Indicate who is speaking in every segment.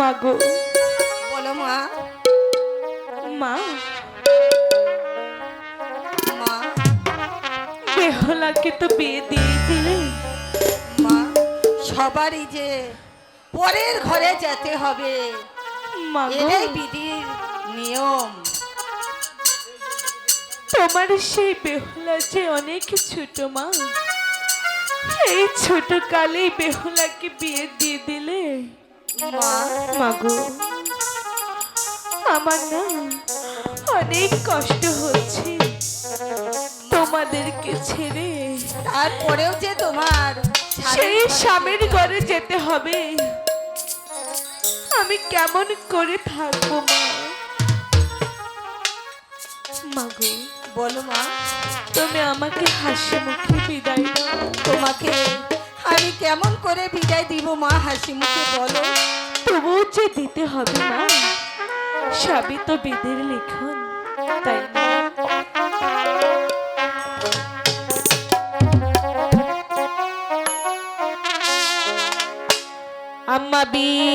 Speaker 1: মাগো
Speaker 2: বলো মা।
Speaker 1: মা।
Speaker 2: মা।
Speaker 1: বেহলাকে তো বিয়ে দিয়ে দিলে।
Speaker 2: মা সবারই যে পরের ঘরে যেতে হবে এটাই বিধির নিয়ম।
Speaker 1: তোমার সেই বেহুলা যে অনেক ছোট মা। এই ছোট কালেই বেহুলাকে বিয়ে দিয়ে দিলে। মাগো। আমার না অনেক কষ্ট হচ্ছে তোমাদেরকে ছেড়ে।
Speaker 2: তারপরেও যে তোমার
Speaker 1: সেই স্বামীর ঘরে যেতে হবে। আমি কেমন করে থাকব মা? মাগো
Speaker 2: বলো মা।
Speaker 1: তুমি আমাকে হাসি মুখে বিদায় দাও।
Speaker 2: তোমাকে আমি কেমন করে বিদায় দিব মা হাসি মুখে বলো?
Speaker 1: তবুও যে দিতে হবে মা, সবই তো বেদের লিখন, তাই আম্মা বিদা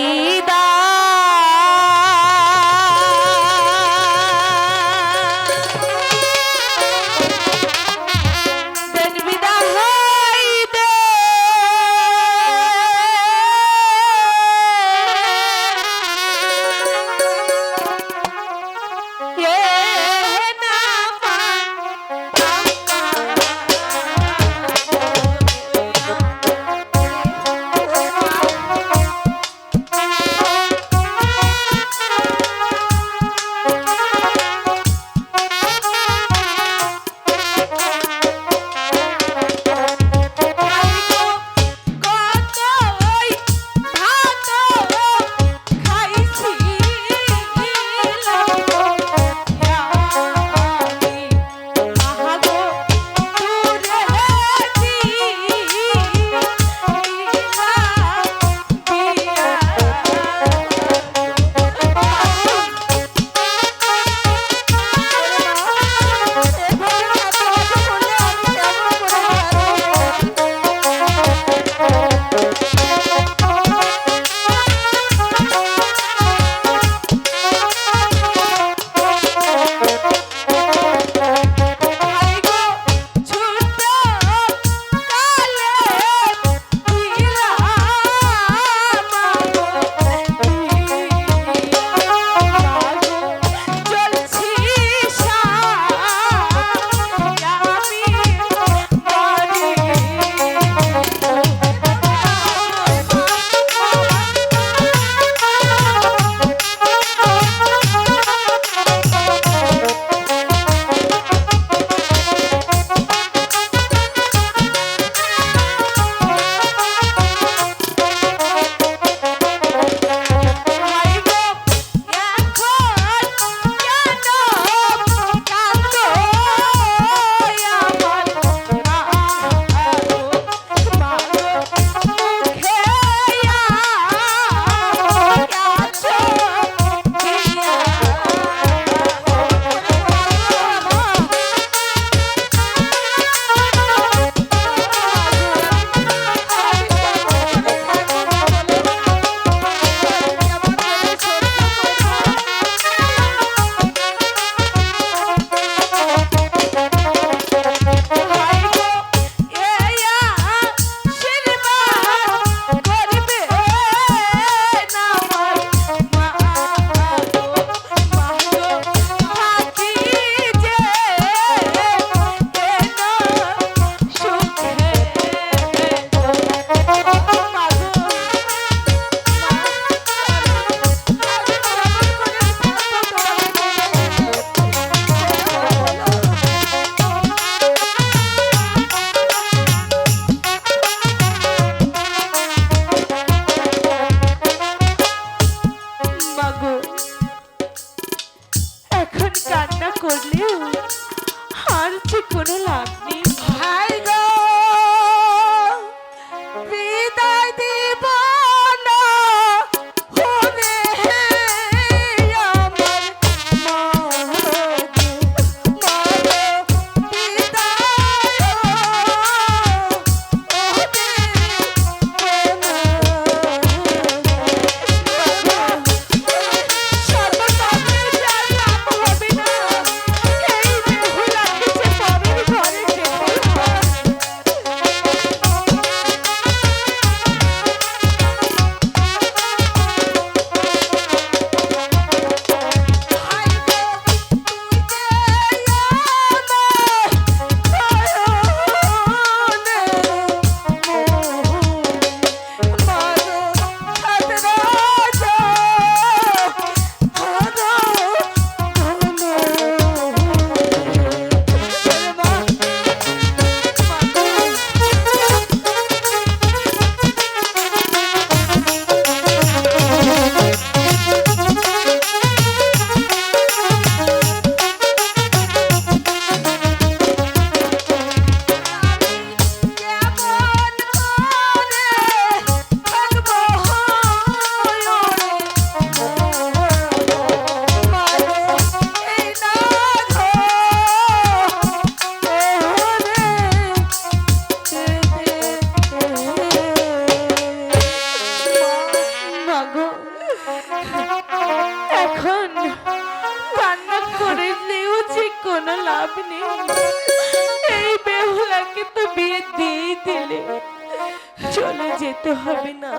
Speaker 2: হবে
Speaker 1: না।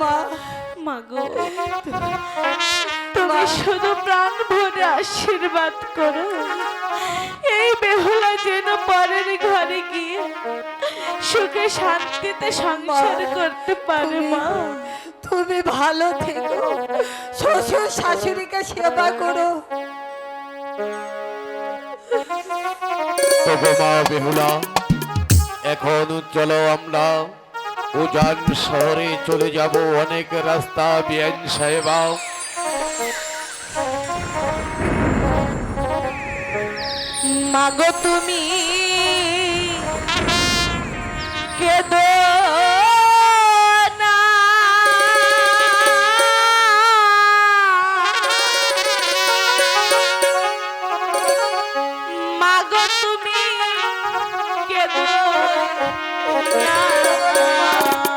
Speaker 2: মা
Speaker 1: মাগো তুমি শুধু প্রাণ ভরে আশীর্বাদ করো। এই বেহুলা যেন পরের ঘরে গিয়ে সুখে শান্তিতে সংসার করতে পারে মা।
Speaker 2: তুমি ভালো থেকো। শ্বশুর শাশুড়িকে সেবা করো।
Speaker 3: ওগো মা বেহুলা এখন চলো আমরা উজান শহরে চলে যাব অনেক রাস্তা বিয়ান সাহেবা।
Speaker 1: মাগো তুমি কেদো মাগো তুমি কেদো Oh,